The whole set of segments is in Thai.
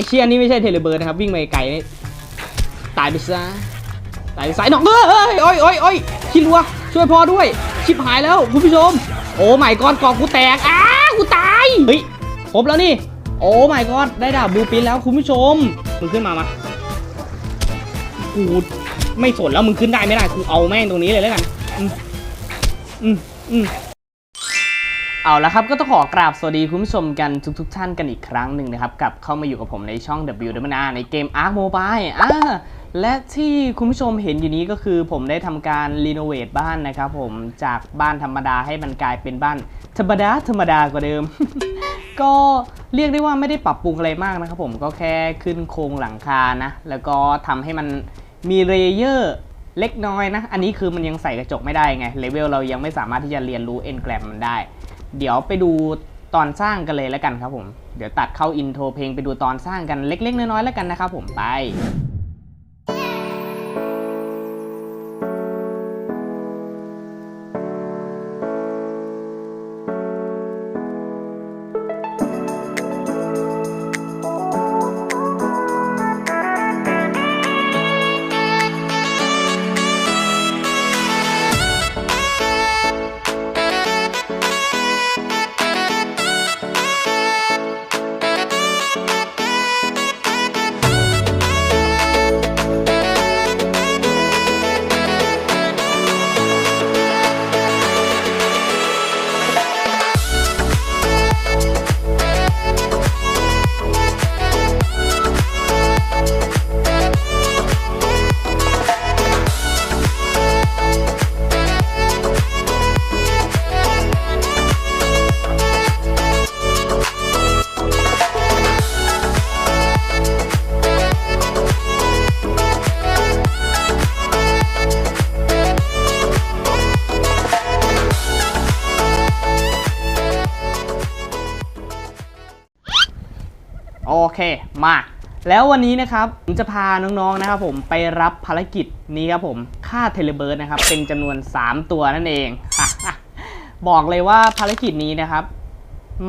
อ้เชี่ยนี่ไม่ใช่เทเลเบิร์ดนะครับวิ่งไปไกลนี่ตายไปซะตายไปสายหนองเอ้ยโอ้ยโอ้ยโอ้ยคิดรัวช่วยพ่อด้วย ชิบหายแล้วคุณผู้ชม โอ้ไม่กอนกองกูแตกอ้ากูตายเฮ้ยครบแล้วนี่ โอ้ไม่กอนได้ดาบบูปินแล้วคุณผู้ชมมึงขึ้นมามากูไม่สนแล้วมึงขึ้นได้ไม่ได้กูเอาแม่งตรงนี้เลยแล้วกันอืมอืมอืม เอาละครับก็ต้องขอกราบสวัสดีคุณผู้ชมกันทุกๆทท่านกันอีกครั้งหนึ่งนะครับกลับเข้ามาอยู่กับผมในช่อง W W N ในเกม Ark Mobile อ่าและที่คุณผู้ชมเห็นอยู่นี้ก็คือผมได้ทำการรีโนเวทบ้านนะครับผมจากบ้านธรรมดาให้มันกลายเป็นบ้านธรรมดาธรรมดากว่าเดิม ก็เรียกได้ว่าไม่ได้ปรับปรุงอะไรมากนะครับผมก็แค่ขึ้นโครงหลังคานะ แล้วก็ทำให้มันมีเลเยอร์เล็กน้อยนะ อันนี้คือมันยังใส่กระจกไม่ได้ไงเลเวลเรายังไม่สามารถที่จะเรียนรู้เอนแกรมมันได้ เดี๋ยวไปดูตอนสร้างกันเลยแล้วกันครับผม เดี๋ยวตัดเข้าอินโทรเพลงไปดูตอนสร้างกันเล็ก ๆ น้อยๆแล้วกันนะครับผมไป มาแล้ววันนี้นะครับผมจะพาน้องๆนะครับผมไปรับภารกิจนี้ครับผมค่าเทเลเบิร์ดนะครับเป็นจำนวน 3 ตัวนั่นเองบอกเลยว่าภารกิจนี้นะครับ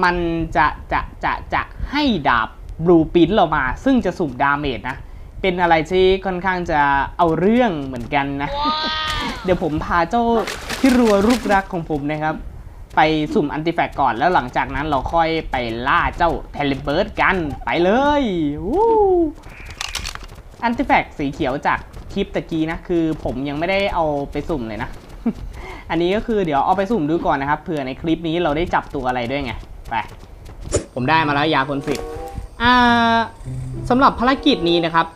มันจะจะจะจะให้ดาบบลูปินเรามา ซึ่งจะสุ่มดาเมจนะ เป็นอะไรที่ค่อนข้างจะเอาเรื่องเหมือนกันนะ เดี๋ยวผมพาเจ้าที่รัวรูปรักของผมนะครับ ไปสุ่มอันติแฟกก่อนแล้วหลังจากนั้นเราค่อยไปล่าเจ้าเทเลเบิร์ดกันไปเลยอันติแฟกสีเขียวจากคลิปตะกี้นะ คือผมยังไม่ได้เอาไปสุ่มเลยนะ อันนี้ก็คือเดี๋ยวเอาไปสุ่มดูก่อนนะครับเผื่อในคลิปนี้เราได้จับตัวอะไรด้วยไงไปผมได้มาแล้วยาคนสิทธิ์อ่าสำหรับภารกิจนี้นะครับ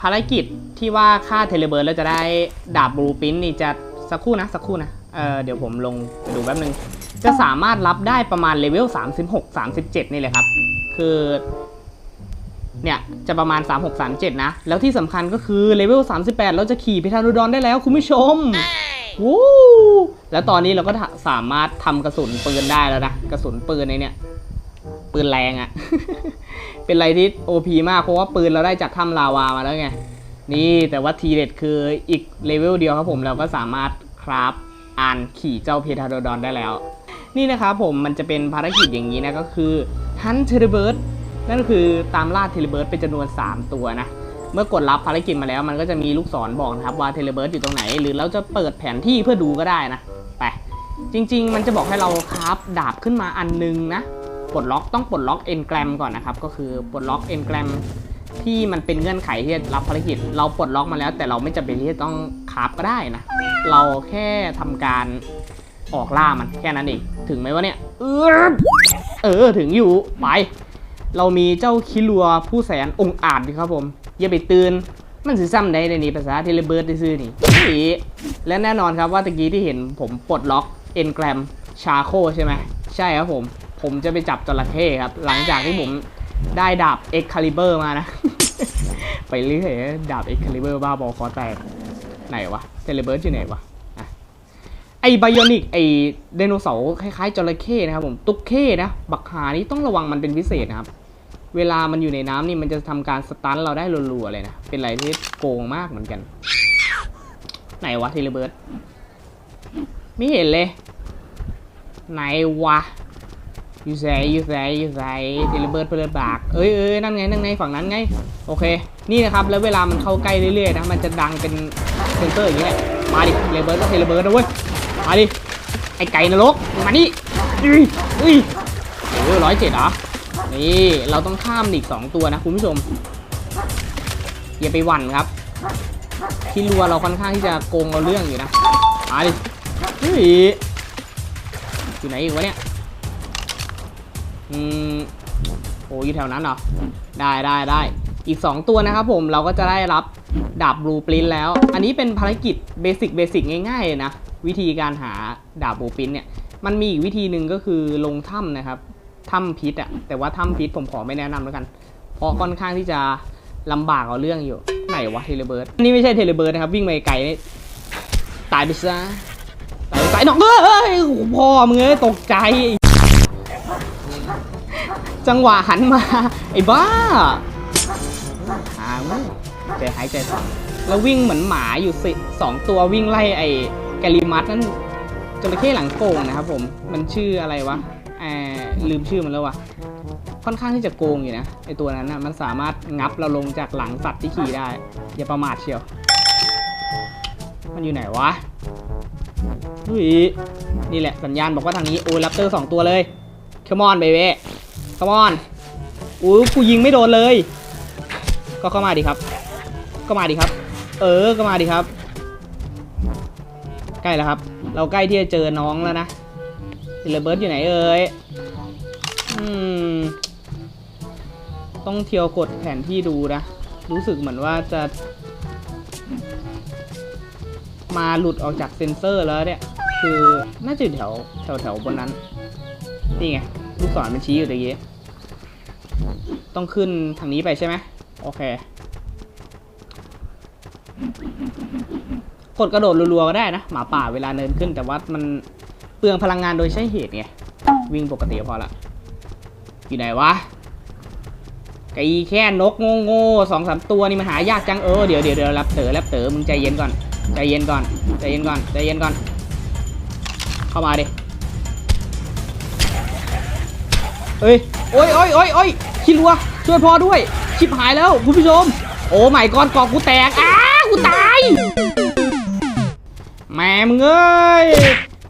ภารกิจที่ว่าฆ่าเทเลเบิร์ดแล้วจะได้ดาบบลูปินนี่จะสักครู่นะสักครู่นะเออเดี๋ยวผมลงไปดูแป๊บนึง จะสามารถรับได้ประมาณเลเวล36 37 นี่เลยครับ คือเนี่ยจะประมาณ 36 37 นะ แล้วที่สำคัญก็คือเลเวล38 เราจะขี่เพทานูดอนได้แล้วคุณผู้ชมวู้แล้วตอนนี้เราก็สามารถทำกระสุนปืนได้แล้วนะ กระสุนปืนในเนี่ย ปืนแรงอะเป็นอะไรที่ OP มากเพราะว่าปืนเราได้จากถ้ำลาวามาแล้วไง นี่แต่ว่าทีเด็ดคืออีกเลเวลเดียวครับผมเราก็สามารถคราฟอ่านขี่เจ้าเพทาโดดอนได้แล้ว นี่นะครับผมมันจะเป็นภารกิจอย่างนี้นะก็คือฮันเทเลเบิร์ดนั่นคือตามล่าเทเลเบิร์ดเป็นจำนวน 3 ตัวนะเมื่อกดรับภารกิจมาแล้วมันก็จะมีลูกศรบอกนะครับว่าเทเลเบิร์ดอยู่ตรงไหน หรือเราจะเปิดแผนที่เพื่อดูก็ได้นะไปจริง ๆ มันจะบอกให้เราคราฟดาบขึ้นมาอันนึงนะปลดล็อกต้องปลดล็อกเอนแกรมก่อนนะครับก็คือปลดล็อกเอนแกรมที่มันเป็นเงื่อนไขที่รับภารกิจ เราปลดล็อกมาแล้ว แต่เราไม่จำเป็นที่จะต้องคราฟก็ได้นะ เราแค่ทำการ ออกล่ามันแค่นั้นเองถึงไหมวะเนี่ยเออเออถึงอยู่ไปเรามีเจ้าคิรัวผู้แสนองอาจดีครับผมอย่าไปตื่นมันสิซ้ำได้ในนี้ภาษาเทเลเบิร์ดได้ซื้อนี่และแน่นอนครับว่าตะกี้ที่เห็นผมปลดล็อกเอ็นแกรมชาโคใช่ไหมใช่ครับผม ผมจะไปจับจระเข้ครับ หลังจากที่ผมได้ดาบ Excalibur มานะ ไปเรื่อยดาบ Excalibur บ้าบอคอแตกไหนวะเทเลเบิร์ดอยู่ไหนวะ ไอไบโอนิกไอไดโนเสาร์คล้ายๆจระเข้นะครับผมตุ๊กเข้นะบักหานี้ต้องระวังมันเป็นพิเศษนะครับ เวลามันอยู่ในน้ำนี่มันจะทำการสตันเราได้รัวๆเลยนะ เป็นอะไรที่โกงมากเหมือนกัน ไหนวะเทเลเบิร์ดไม่เห็นเลย ไหนวะอยู่ใส่อยู่ใส่อยู่ใส่เทเลเบิร์ดเพลิดบากเอ้ยเอ้ยนั่นไงนั่นไงฝั่งนั้นไง โอเค นี่นะครับ แล้วเวลามันเข้าใกล้เรื่อยๆนะมันจะดังเป็นเซนเซอร์อย่างนี้แหละมาดิเทเลเบิร์ดก็เทเลเบิร์ดนะเว้ย มาดิ ไอไก่นรก มานี่อุ้ยอุ้ยโอ้ร้อยเจ็ดเหรอ นี่ เราต้องข้ามอีกสองตัวนะคุณผู้ชม อย่าไปหวั่นครับ ที่รัวเราค่อนข้างที่จะโกงเราเรื่องอยู่นะ มาดิเฮ้ยอยู่ไหนอีกวะเนี่ย อืมโอ้อยู่แถวนั้นเหรอ ได้ได้ได้อีก 2 ตัวนะครับผมเราก็จะได้รับดาบบลูปรินแล้ว อันนี้เป็นภารกิจเบสิกเบสิกง่ายๆเลยนะ วิธีการหาดาบบูปินเนี่ย มันมีอีกวิธีหนึ่งก็คือลงถ้ำนะครับ ถ้ำพิษอะแต่ว่าถ้ำพิษผมขอไม่แนะนำแล้วกัน เพราะค่อนข้างที่จะลำบากเอาเรื่องอยู่ ไหนวะเทเลเบิร์ดนี่ไม่ใช่เทเลเบิร์ดนะครับ วิ่งไปไกลนี่ตายไปซะตายไปซะไอ้หนอกเอ้ยพ่อมึงเอ้ยตกใจ จังหวะหันมา ไอ้บ้าหามึงใจหายใจสั่นแล้ววิ่งเหมือนหมาอยู่สิสองตัววิ่งไล่ไอ้ แกลิมัสนั่นจระเข้หลังโก่งนะครับผมมันชื่ออะไรวะแอบลืมชื่อมันแล้ววะค่อนข้างที่จะโกงอยู่นะไอตัวนั้นนะมันสามารถงับเราลงจากหลังสัตว์ที่ขี่ได้ อย่าประมาทเชียว มันอยู่ไหนวะอุ้ยนี่แหละสัญญาณบอกว่าทางนี้โอ้ยแรปเตอร์สองตัวเลย Come on baby Come on อู้กูยิงไม่โดนเลย ก็เข้ามาดิครับ ก็มาดิครับ เออก็มาดิครับ ใกล้แล้วครับ เราใกล้ที่จะเจอน้องแล้วนะเซเลเบิร์ดอยู่ไหนเอ่ยอืม ต้องเที่ยวกดแผนที่ดูนะ รู้สึกเหมือนว่าจะ มาหลุดออกจากเซนเซอร์แล้วเนี่ย คือน่าจะแถวแถวแถวบนนั้น นี่ไง ลูกศรมันชี้อยู่ตรงนี้ต้องขึ้นทางนี้ไปใช่ไหมโอเค ดกระโดดรัวๆก็ได้นะ หมาป่าเวลาเนินขึ้นแต่ว่ามันเปลืองพลังงานโดยใช้เหตุไง วิ่งปกติพอละอยู่ไหนวะไก่แค่นกโง่ๆสองสามตัวนี่มันหายากจังเออเดี๋ยวเดี๋ยวเดี๋ยวแรปเต๋อแรปเต๋อมึงใจเย็นก่อนใจเย็นก่อนใจเย็นก่อนใจเย็นก่อน เข้ามาดิเอ้ยโอ้ยโอ้ยโอ้ยโอ้ยคิดรัวช่วยพอด้วยชิบหายแล้วคุณผู้ชม โอ้ไม่ก่อนกอกกูแตกอ้ากูตาย แหม่มึงเอ้ย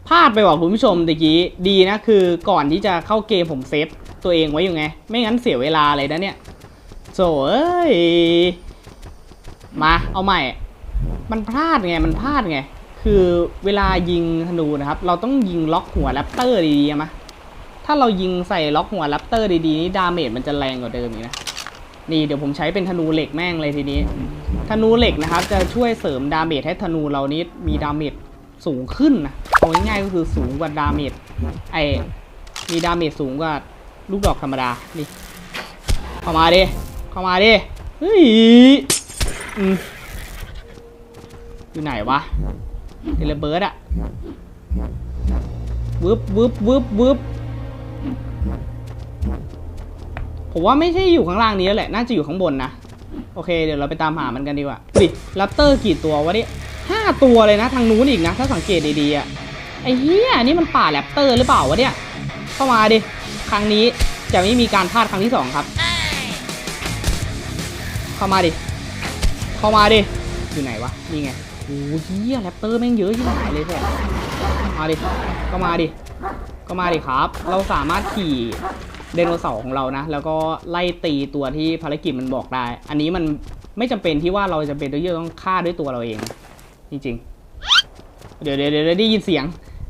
พลาดไปว่ะคุณผู้ชมตะกี้ดีนะคือก่อนที่จะเข้าเกมผมเซฟตัวเองไว้อยู่ไง ไม่งั้นเสียเวลาเลยนะเนี่ยโซเอ้ยมาเอาใหม่ มันพลาดไงมันพลาดไง คือเวลายิงธนูนะครับ เราต้องยิงล็อกหัวแรปเตอร์ดีๆมะถ้าเรายิงใส่ล็อกหัวแรปเตอร์ดีๆนี่ดาเมจมันจะแรงกว่าเดิมอีกนะ นี่เดี๋ยวผมใช้เป็นธนูเหล็กแม่งเลยทีนี้ ธนูเหล็กนะครับจะช่วยเสริมดาเมจให้ธนูเรานี้มีดาเมจสูงขึ้นนะเอาง่ายๆก็คือสูงกว่าดาเมจไอมีดาเมจสูงกว่าลูกดอกธรรมดา นี่ เข้ามาดิ เข้ามาดิ เฮ้ยอืมอยู่ไหนวะเทเลเบิร์ดอะวึบวึบวึบวึบ ผมว่าไม่ใช่อยู่ข้างล่างนี้แล้วแหละ น่าจะอยู่ข้างบนนะ โอเค เดี๋ยวเราไปตามหามันกันดีกว่าดิลัปเตอร์กี่ตัววะเนี่ยห้าตัวเลยนะ ทางนู้นอีกนะ ถ้าสังเกตดีๆอะ ไอ้เหี้ย นี่มันป่าแรปเตอร์หรือเปล่าวะเนี่ย เข้ามาดิ ครั้งนี้จะไม่มีการพลาดครั้งที่สองครับ เข้ามาดิ เข้ามาดิ อยู่ไหนวะ นี่ไงโอ้ยเหี้ยแรปเตอร์แม่งเยอะยิ่งหายเลยแท้มาดิ ก็มาดิ ก็มาดิครับ เราสามารถขี่ ไดโนเสาร์ของเรานะ แล้วก็ไล่ตีตัวที่ภารกิจมันบอกได้ อันนี้มันไม่จำเป็นที่ว่าเราจะเป็นตัวเยอะต้องฆ่าด้วยตัวเราเอง จริงๆ เดี๋ยวเดี๋ยวเดี๋ยวได้ยินเสียง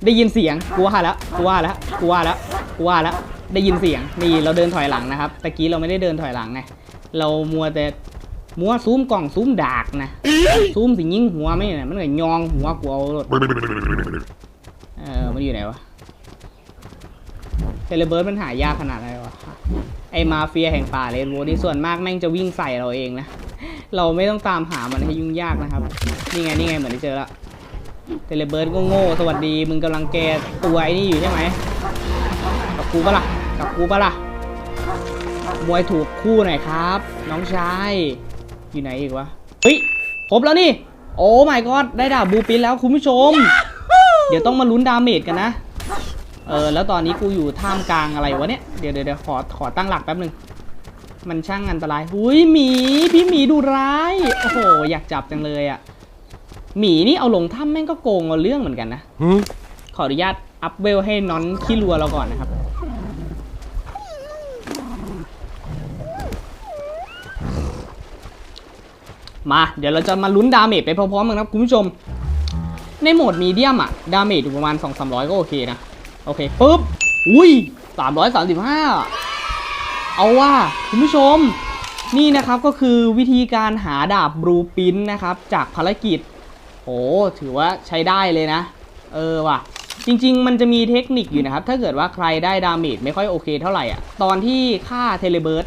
ได้ยินเสียงกลัวแล้วกลัวแล้วกลัวแล้วกลัวแล้วได้ยินเสียงนี่เราเดินถอยหลังนะครับตะกี้เราไม่ได้เดินถอยหลังไงเรามัวแต่มัวซูมกล่องซูมดากนะซูมสิยิงหัวไม่เนี่ยมันก็ยองหัวกลัวรถเออมันอยู่ไหนวะ เทเลเบิร์ดมันหายากขนาดไหนวะไอมาเฟียแห่งป่าเลยรัวนี่ส่วนมากแม่งจะวิ่งใส่เราเองนะ เราไม่ต้องตามหามันให้ยุ่งยากนะครับ นี่ไงนี่ไงเหมือนได้เจอละเทเลเบิร์ดก็โง่สวัสดีมึงกำลังแกตัวไอ้นี่อยู่ใช่ไหมกับกูปะล่ะกับกูปะล่ะมวยถูกคู่หน่อยครับ น้องชายอยู่ไหนอีกวะเฮ้ยครบแล้วนี่ โอ้ my god ได้ดาบบูปินแล้วคุณผู้ชม เดี๋ยวต้องมาลุ้นดาเมจกันนะ เอเออแล้วตอนนี้กูอยู่ท่ามกลางอะไรวะเนี่ยเดี๋ยวเดี๋ยวเดี๋ยวขอขอตั้งหลักแป๊บหนึ่งมันช่างอันตรายหุยหมีพี่หมีดูร้ายโอ้โหอยากจับจังเลยอะหมีนี่เอาลงถ้ำแม่งก็โกงเอาเรื่องเหมือนกันนะขออนุญาตอัพเวลให้น้อนขี้รัวเราก่อนนะครับมาเดี๋ยวเราจะมาลุ้นดาเมจไปพร้อมๆกันครับคุณผู้ชม ในโหมดมีเดียมอะดาเมจอยู่ประมาณ 2-300 ก็โอเคนะ โอเคปุ๊บ อุ้ย335เอาว่าคุณผู้ชม นี่นะครับก็คือวิธีการหาดาบบลูปินนะครับ จากภารกิจโอ้ถือว่าใช้ได้เลยนะ เออว่ะ จริง ๆ มันจะมีเทคนิคอยู่นะครับ ถ้าเกิดว่าใครได้ดาเมจไม่ค่อยโอเคเท่าไหร่อะ ตอนที่ฆ่าเทเลเบิร์ด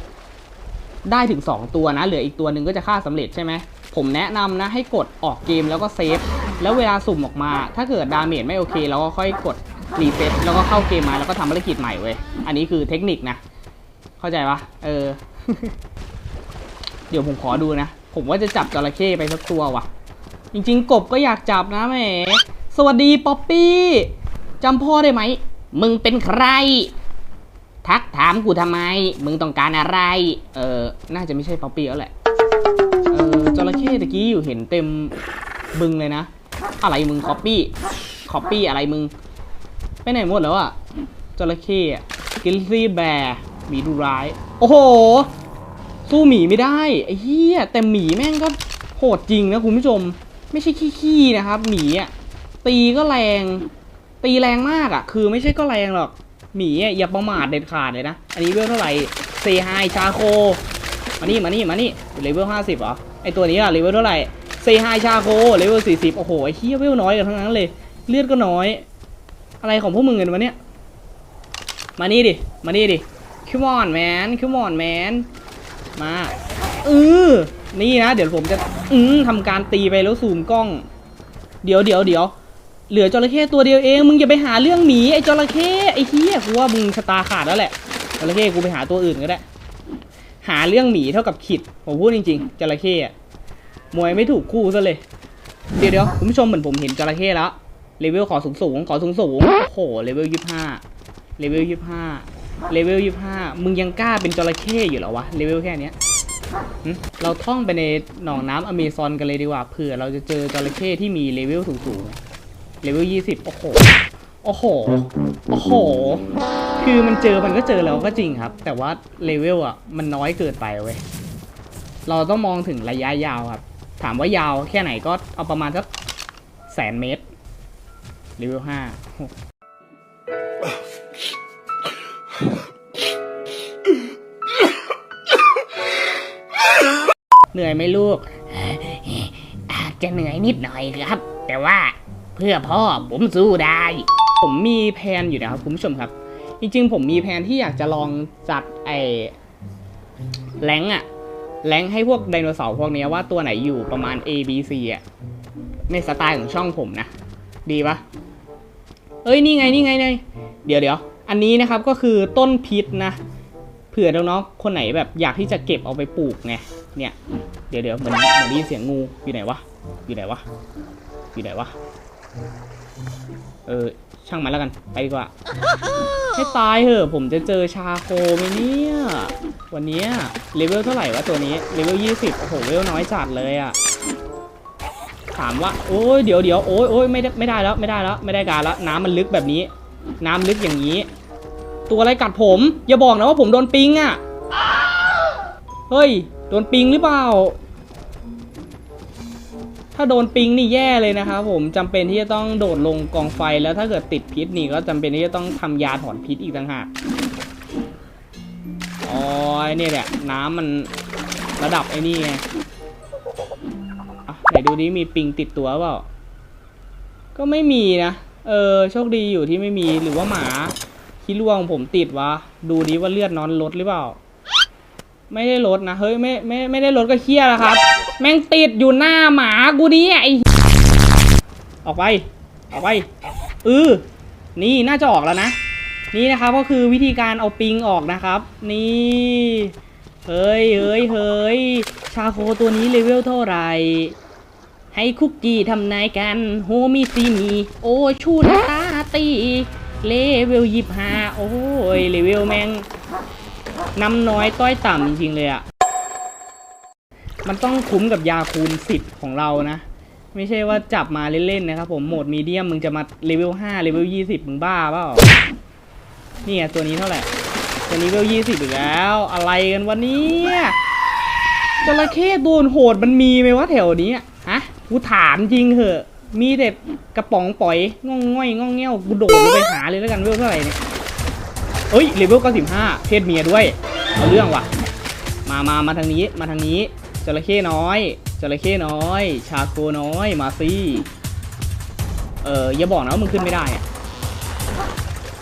ได้ถึง 2 ตัวนะ เหลืออีกตัวหนึ่งก็จะฆ่าสำเร็จใช่ไหม ผมแนะนำนะให้กดออกเกมแล้วก็เซฟ แล้วเวลาสุ่มออกมา ถ้าเกิดดาเมจไม่โอเคเราก็ค่อยกด รีเซ็ตแล้วก็เข้าเกมมาแล้วก็ทำภารกิจใหม่เว้ย อันนี้คือเทคนิคนะ เข้าใจปะเออ เดี๋ยวผมขอดูนะ ผมว่าจะจับจระเข้ไปสักตัวว่ะ จริงๆ กบก็อยากจับนะแหม สวัสดีป๊อปปี้จำพ่อได้ไหม มึงเป็นใคร ทักถามกูทำไม มึงต้องการอะไร เออ น่าจะไม่ใช่ป๊อปปี้แล้วแหละ เออจระเข้ตะกี้อยู่เห็นเต็มบึงเลยนะ อะไรมึงคอปปี้ คอปปี้อะไรมึง ไปไหนหมดแล้วอะจระเข้กิลซี่แบร์หมีดูร้าย โอ้โห สู้หมีไม่ได้ ไอ้เหี้ย แต่หมีแม่งก็โหดจริงนะคุณผู้ชม ไม่ใช่ขี้ๆนะครับ หมีอะ ตีก็แรง ตีแรงมากอะ คือไม่ใช่ก็แรงหรอก หมีอะอย่าประมาทเด็ดขาดเลยนะ อันนี้เวลเท่าไหร่เซไฮชาโค มานี่มานี่มานี่เลเวลห้าสิบเหรอ ไอตัวนี้อะเลเวลเท่าไหร่เซไฮชาโคเลเวลสี่สิบโอ้โห ไอ้เหี้ยเวลน้อยกันทั้งนั้นเลย เลือดก็น้อย อะไรของพวกมึงกันวะเนี่ย มานี่ดิ มานี่ดิ come on man come on man มาเออนี่นะ เดี๋ยวผมจะอืมทำการตีไปแล้วซูมกล้อง เดี๋ยวเดี๋ยวเดี๋ยวเหลือจระเข้ตัวเดียวเอง มึงอย่าไปหาเรื่องหมีไอ้จระเข้ไอ้เหี้ยกูว่ามึงชะตาขาดแล้วแหละจระเข้กูไปหาตัวอื่นก็ได้ หาเรื่องหมีเท่ากับขิดผมพูดจริงๆจระเข้มวยไม่ถูกคู่ซะเลย เดี๋ยวเดี๋ยวคุณผู้ชมเหมือนผมเห็นจระเข้แล้ว เลเวลขอสูงสูงขอสูงสูงโอ้โหเลเวลยี่ห้าเลเวลยี่ห้าเลเวลยี่ห้ามึงยังกล้าเป็นจระเข้อยู่เหรอวะเลเวลแค่เนี้ยเราท่องไปในหนองน้ำอเมซอนกันเลยดีกว่าเผื่อเราจะเจอจระเข้ที่มีเลเวลสูงๆเลเวลยี่สิบโอ้โหโอ้โหโอ้โห คือมันเจอมันก็เจอแล้วก็จริงครับ แต่ว่าเลเวลอะมันน้อยเกินไปเว้ยเราต้องมองถึงระยะยาวครับ ถามว่ายาวแค่ไหนก็เอาประมาณสักแสนเมตร เลเวลห้าเหนื่อยไหมลูก อาจจะเหนื่อยนิดหน่อยครับ แต่ว่าเพื่อพ่อผมสู้ได้ ผมมีแผนอยู่นะครับคุณผู้ชมครับ จริงๆ ผมมีแผนที่อยากจะลองจัดไอ้แรงอะแรงให้พวกไดโนเสาร์พวกนี้ว่าตัวไหนอยู่ประมาณ A B C อะในสไตล์ของช่องผมนะ ดีปะ เอ้ยนี่ไงนี่ไงนี่ไงเดี๋ยวเดี๋ยวอันนี้นะครับก็คือต้นพิษนะเผื่อน้องๆคนไหนแบบอยากที่จะเก็บเอาไปปลูกไงเนี่ย เดี๋ยวเดี๋ยวเหมือนเหมือนได้ยินเสียงงูอยู่ไหนวะอยู่ไหนวะอยู่ไหนวะเออช่างมันแล้วกันไปดีกว่าให้ตายเหอะผมจะเจอชาโคไหมเนี่ยวันนี้เลเวลเท่าไหร่วะตัวนี้เลเวลยี่สิบโอ้โหเวลน้อยจัดเลยอะ ถามว่าโอ้ยเดี๋ยวเดี๋ยวโอ้ยโอ้ยไม่ได้ไม่ได้แล้วไม่ได้แล้วไม่ได้การแล้วน้ำมันลึกแบบนี้ น้ำลึกอย่างนี้ ตัวอะไรกัดผม อย่าบอกนะว่าผมโดนปิงอะเฮ้ยโดนปิงหรือเปล่า ถ้าโดนปิงนี่แย่เลยนะครับผมจำเป็นที่จะต้องโดดลงกองไฟแล้วถ้าเกิดติดพิษนี่ก็จำเป็นที่จะต้องทำยาถอนพิษอีกต่างหากอ๋อเนี่ยแหละน้ำมันระดับไอ้นี่ไง นดูดิมีปิงติดตัวเปล่า ก็ไม่มีนะ เออ โชคดีอยู่ที่ไม่มี หรือว่าหมาขี้ล่วงผมติดวะ ดูดิว่าเลือดนอนลดหรือเปล่า ไม่ได้ลดนะ เฮ้ย ไม่ ไม่ ไม่ได้ลดก็เคี้ยแล้วครับ แม่งติดอยู่หน้าหมากูดิไอออกไป ออกไปเออนี่น่าจะออกแล้วนะ นี่นะครับก็คือวิธีการเอาปิงออกนะครับ นี่ เฮ้ยเฮ้ยเฮ้ยชาโคตัวนี้เลเวลเท่าไหร่ ให้คุกกี้ทำนายกัน โฮมิซีมี โอชูนตาตี เลเวลยี่ห้าโอ้ย เลเวลแมงน้ำน้อยต้อยต่ำจริงๆเลยอะมันต้องคุ้มกับยาคูณสิบของเรานะ ไม่ใช่ว่าจับมาเล่นๆนะครับผมโหมดมีเดียมมึงจะมาเลเวลห้าเลเวลยี่สิบมึงบ้าเปล่านี่ไงตัวนี้เท่าไหร่ ตัวนี้เลเวลยี่สิบอีกแล้ว อะไรกันวันนี้จระเข้โดนโหดมันมีไหมวะแถวนี้ ฮะกูถามจริงเหอะ มีแต่กระป๋องปล่อยง่องง่อยง่องเงี้ยวกูโดดลงไปหาเลยแล้วกันเวลเท่าไหร่เนี่ยเฮ้ยเลเวลเก้าสิบห้าเพศเมียด้วยเอาเรื่องว่ะ มามามาทางนี้มาทางนี้จระเข้น้อยจระเข้น้อย ชาโคน้อยมาสิเอออย่าบอกนะว่ามึงขึ้นไม่ได้อะ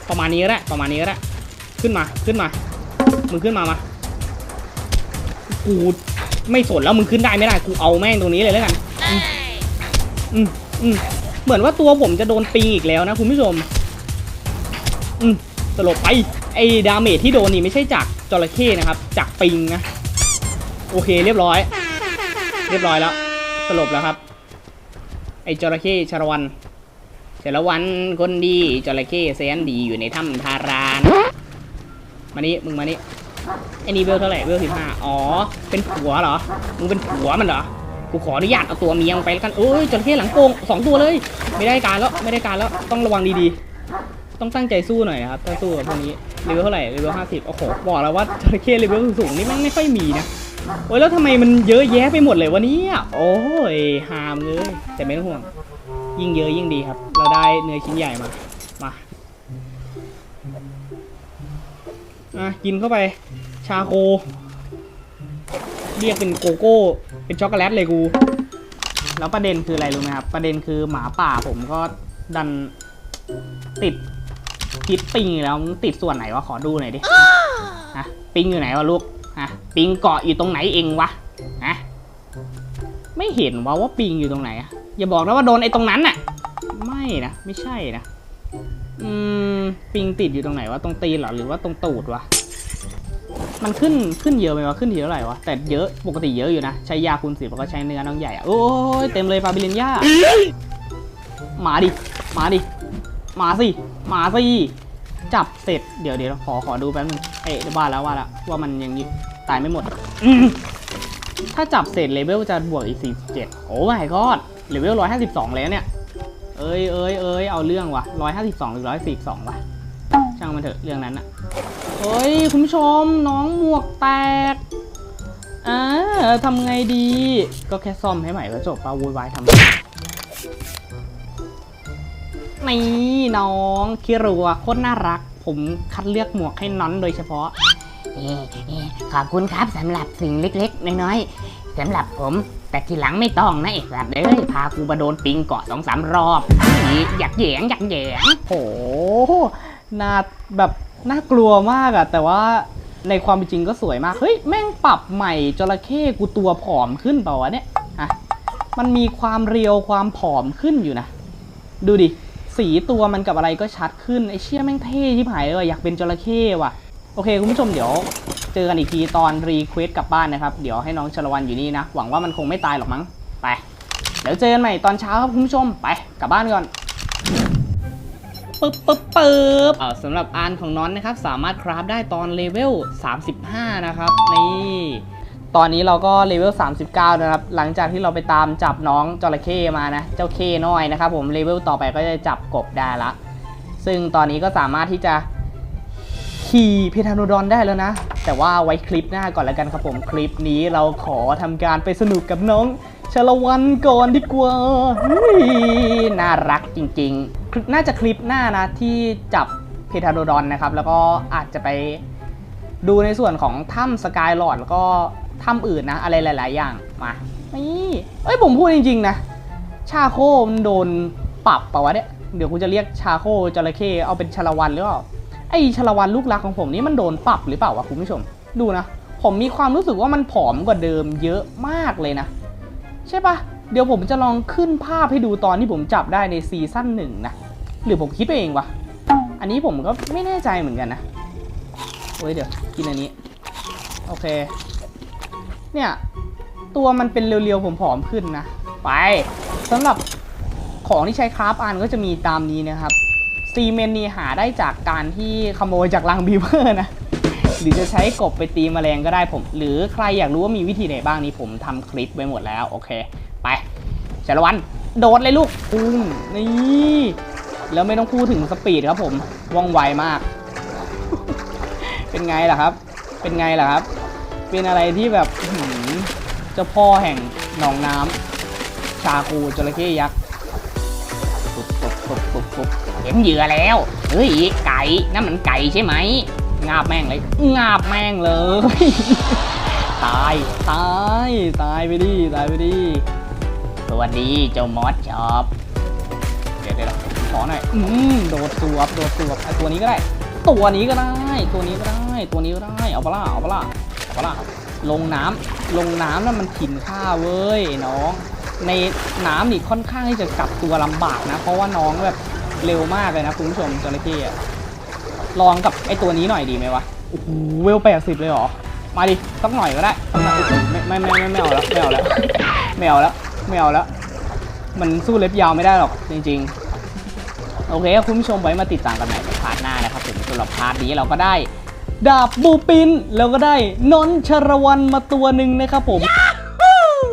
ประมาณนี้ก็ได้ประมาณนี้ก็ได้ขึ้นมาขึ้นมา มึงขึ้นมามากูไม่สนแล้วมึงขึ้นได้ไม่ได้กูเอาแม่งตรงนี้เลยแล้วกัน อืมอืมเหมือนว่าตัวผมจะโดนปิงอีกแล้วนะคุณผู้ชม อืมสลบไป ไอ้ดาเมจที่โดนนี่ไม่ใช่จากจระเข้นะครับ จากปิงนะ โอเคเรียบร้อย เรียบร้อยแล้ว สลบแล้วครับ ไอ้จระเข้ชาลวันชาลวันคนดีจระเข้แสนดีอยู่ในถ้ำทารานมานี่มึงมานี่ไอ้นี่เวลเท่าไหร่เวลสิบห้าอ๋อ เป็นผัวเหรอ มึงเป็นผัวมันเหรอ กูขออนุญาตเอาตัวเมียมึงไปแล้วกันเอ้ยจระเข้หลังโกงสองตัวเลย ไม่ได้การแล้วไม่ได้การแล้วต้องระวังดีๆ ต้องตั้งใจสู้หน่อยครับถ้าสู้กับพวกนี้เลเวลเท่าไหร่เลเวลห้าสิบโอ้โหบอกแล้วว่าจระเข้เลเวลสูงๆนี่ม่งไม่ค่อยมีนะโอ้ยแล้วทำไมมันเยอะแยะไปหมดเลยวะเนี่ยโอ้ยหามเลยแต่ไม่ต้องห่วง ยิ่งเยอะยิ่งดีครับ เราได้เนื้อชิ้นใหญ่มามาอะกินเข้าไปชาโคเรียกเป็นโกโก้ เป็นช็อกโกแลตเลยกู แล้วประเด็นคืออะไรรู้ไหมครับ ประเด็นคือหมาป่าผมก็ดันติดติดปิงอยู่แล้วมึงติดส่วนไหนวะขอดูหน่อยดิฮะปิงอยู่ไหนวะลูกฮะปิงเกาะอยู่ตรงไหนเองวะฮะไม่เห็นว่าว่าปิงอยู่ตรงไหนอะอย่าบอกนะว่าโดนไอ้ตรงนั้นน่ะ ไม่นะไม่ใช่นะอืมปิงติดอยู่ตรงไหนวะตรงตีนเหรอหรือว่าตรงตูดวะ มันขึ้นขึ้นเยอะไหมวะขึ้นทีเท่าไหร่วะแต่เยอะปกติเยอะอยู่นะ ใช้ยาคูณสิบแล้วก็ใช้เนื้อน้องใหญ่อะโอ้ยเต็มเลยฟาบิลินย่ามาดิหมาดิหมาสิหมาสิจับเสร็จเดี๋ยวเดี๋ยวขอขอดูแป๊บนึงเอ๊ะว่าแล้วว่าแล้วว่ามันยังอยู่ตายไม่หมดถ้าจับเสร็จเลเวลจะบวกอีก47โอ้ my god เลเวล152 แล้วเนี่ย เอ้ยเอ้ยเอ้ยเอาเรื่องว่ะ152 หรือ 142 ว่ะ ช่างมันเถอะเรื่องนั้นอะ เฮ้ย คุณผู้ชมน้องหมวกแตกอ่าทำไงดี ก็แค่ซ่อมให้ใหม่ก็จบปะวุ่นวายทำไมนี่น้องคิรัวโคตรน่ารัก ผมคัดเลือกหมวกให้น้อนโดยเฉพาะ เอ่อเอ่อขอบคุณครับสำหรับสิ่งเล็กๆ น้อยๆสำหรับผม แต่ทีหลังไม่ต้องนะไอ้สัตว์เอ้ยพากูมาโดนปิงเกาะสองสามรอบนี่อยากแหยงอยากแหยงโหหน่าแบบ น่ากลัวมากอะแต่ว่าในความเป็นจริงก็สวยมาก เฮ้ย แม่งปรับใหม่จระเข้กูตัวผอมขึ้นเปล่าวะเนี่ยอะมันมีความเรียวความผอมขึ้นอยู่นะ ดูดิ สีตัวมันกับอะไรก็ชัดขึ้น ไอเชี่ยแม่งเท่ที่หายเลยอยากเป็นจระเข้ว่ะ โอเค คุณผู้ชมเดี๋ยว เจอกันอีกทีตอนรีเควสกลับบ้านนะครับ เดี๋ยวให้น้องชลวันอยู่นี่นะ หวังว่ามันคงไม่ตายหรอกมั้ง ไป เดี๋ยวเจอกันใหม่ตอนเช้าครับคุณผู้ชม ไป กลับบ้านก่อน ปึ๊บปึ๊บปึ๊บเอ่อสำหรับอันของน้อนนะครับ สามารถคราฟได้ตอนเลเวล 35 นะครับ นี่ ตอนนี้เราก็เลเวล 39 นะครับ หลังจากที่เราไปตามจับน้องจระเข้มานะ เจ้าเคน้อยนะครับผมเลเวลต่อไปก็จะจับกบได้ละ ซึ่งตอนนี้ก็สามารถที่จะขี่เพทานโดอนได้แล้วนะ แต่ว่าไว้คลิปหน้าก่อนแล้วกันครับผม คลิปนี้เราขอทำการไปสนุกกับน้อง ชลวันก่อนดีกว่าน่ารักจริงๆคลิปน่าจะคลิปหน้านะที่จับเพทาโดอนนะครับ แล้วก็อาจจะไปดูในส่วนของถ้ำสกายหลอดแล้วก็ถ้ำอื่นนะ อะไรหลาย ๆ อย่างมานี่เอ้ยผมพูดจริง ๆ นะ ชาโคมันโดนปรับเปล่าวะเนี่ย เดี๋ยวกูจะเรียกชาโคจระเข้เอาเป็นชลวันหรือเปล่าไอชลวันลูกรักของผมนี่มันโดนปรับหรือเปล่าวะคุณผู้ชม ดูนะ ผมมีความรู้สึกว่ามันผอมกว่าเดิมเยอะมากเลยนะ ใช่ปะเดี๋ยวผมจะลองขึ้นภาพให้ดูตอนที่ผมจับได้ในซีซั่นหนึ่งนะ หรือผมคิดไปเองวะ อันนี้ผมก็ไม่แน่ใจเหมือนกันนะ โอ้ยเดี๋ยว กินอันนี้ โอเค เนี่ย ตัวมันเป็นเรียวๆผมผอมขึ้นนะ ไปสำหรับของที่ใช้คราฟอันก็จะมีตามนี้นะครับซีเมนต์นี่หาได้จากการที่ขโมยจากรังบีเวอร์นะ หรือจะใช้กบไปตีแมลงก็ได้ผม หรือใครอยากรู้ว่ามีวิธีไหนบ้างนี่ผมทำคลิปไว้หมดแล้วโอเค ไปชาละวันโดดเลยลูกปุ้งนี่แล้วไม่ต้องพูดถึงสปีดครับผมว่องไวมาก เป็นไงล่ะครับ เป็นไงล่ะครับ เป็นอะไรที่แบบเจ้าพ่อแห่งหนองน้ำชาคูจระเข้ยักษ์ปุ๊บปุ๊บปุ๊บปุ๊บปุ๊บเห็นเหยื่อแล้ว เฮ้ยไก่นั่นมันไก่ใช่ไหม งาบแม่งเลย งาบแม่งเลย ตาย ตาย ตายไปดิ ตายไปดิ สวัสดีเจ้ามอสชอบเดี๋ยวเดี๋ยวขอหน่อย อืมโดดสวบ โดดสวบไอตัวนี้ก็ได้ ตัวนี้ก็ได้ ตัวนี้ก็ได้ ตัวนี้ก็ได้ เอาปล่ะเอาปล่ะเอาปล่ะลงน้ำลงน้ำแล้วมันถิ่นข้าเว้ยน้อง ในน้ำนี่ค่อนข้างที่จะกลับตัวลำบากนะ เพราะว่าน้องแบบเร็วมากเลยนะคุณผู้ชมจระเข้อะ ลองกับไอตัวนี้หน่อยดีไหมวะ โอ้โห เวลแปดสิบเลยเหรอ มาดิสักหน่อยก็ได้สักหน่อยไม่ไม่ไม่ไม่ไม่เอาแล้วไม่เอาแล้วไม่เอาแล้วไม่เอาแล้ว มันสู้เล็บยาวไม่ได้หรอกจริง ๆ โอเคครับคุณผู้ชมไว้มาติดตามกันใหม่ในพาร์ทหน้านะครับผมสำหรับพาร์ทนี้เราก็ได้ดาบบูปินแล้วก็ได้นนชรวันมาตัวหนึ่งนะครับผม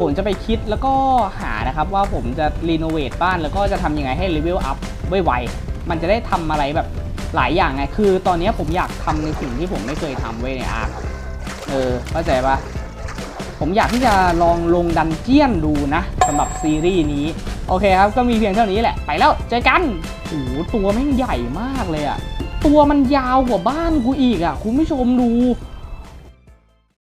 ผมจะไปคิดแล้วก็หานะครับว่าผมจะรีโนเวทบ้านแล้วก็จะทำยังไงให้เลเวลอัพไวๆมันจะได้ทำอะไรแบบ หลายอย่างไง คือตอนนี้ผมอยากทำในสิ่งที่ผมไม่เคยทำไว้ในอาร์คเออเข้าใจปะผมอยากที่จะลองลงดันเจียนดูนะสำหรับซีรีส์นี้ โอเคครับ ก็มีเพียงเท่านี้แหละ ไปแล้ว เจอกันโอ้โหตัวแม่งใหญ่มากเลยอะตัวมันยาวกว่าบ้านกูอีกอะคุณผู้ชมดู